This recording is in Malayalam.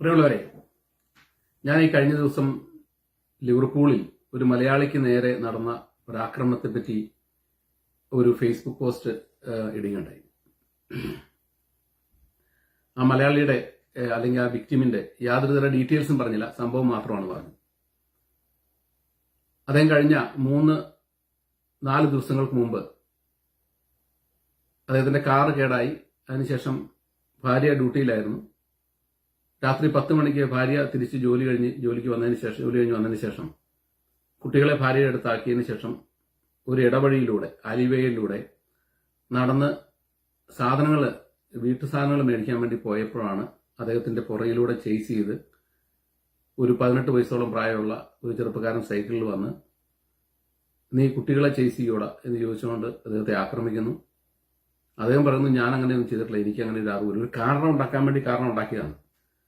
പ്രിയമുള്ളവരെ ഞാൻ ഈ കഴിഞ്ഞ ദിവസം ലിവർപൂളിൽ ഒരു മലയാളിക്ക് നേരെ നടന്ന ഒരു ആക്രമണത്തെ പറ്റി ഒരു ഫേസ്ബുക്ക് പോസ്റ്റ് ഇടുകയുണ്ടായി. ആ മലയാളിയുടെ അല്ലെങ്കിൽ ആ വിക്ടിമിന്റെ യാതൊരു തര ഡീറ്റെയിൽസും പറഞ്ഞില്ല. സംഭവം മാത്രമാണ് പറഞ്ഞത്. അദ്ദേഹം കഴിഞ്ഞ മൂന്ന് നാല് ദിവസങ്ങൾക്ക് മുമ്പ് അദ്ദേഹത്തിന്റെ കാറ് കേടായി. അതിനുശേഷം ഭാര്യ ഡ്യൂട്ടിയിലായിരുന്നു. രാത്രി പത്ത് മണിക്ക് ഭാര്യ തിരിച്ച് ജോലി കഴിഞ്ഞ് ജോലിക്ക് വന്നതിന് ശേഷം ജോലി കഴിഞ്ഞ് വന്നതിന് ശേഷം കുട്ടികളെ ഭാര്യയുടെ അടുത്താക്കിയതിന് ശേഷം ഒരു ഇടവഴിയിലൂടെ അലിവേയിലൂടെ നടന്ന് സാധനങ്ങൾ വീട്ടു സാധനങ്ങൾ മേടിക്കാൻ വേണ്ടി പോയപ്പോഴാണ് അദ്ദേഹത്തിന്റെ പുറകിലൂടെ ചേസ് ചെയ്ത് ഒരു പതിനെട്ട് വയസ്സോളം പ്രായമുള്ള ഒരു ചെറുപ്പക്കാരൻ സൈക്കിളിൽ വന്ന് നീ കുട്ടികളെ ചേസ് ചെയ്യൂട എന്ന് ചോദിച്ചുകൊണ്ട് അദ്ദേഹത്തെ ആക്രമിക്കുന്നു. അദ്ദേഹം പറയുന്നു ഞാൻ അങ്ങനെയൊന്നും ചെയ്തിട്ടില്ല. എനിക്ക് അങ്ങനെ ഒരു അറിവില്ല. ഒരു കാരണം ഉണ്ടാക്കാൻ വേണ്ടി കാരണം ഉണ്ടാക്കിയതാണ്.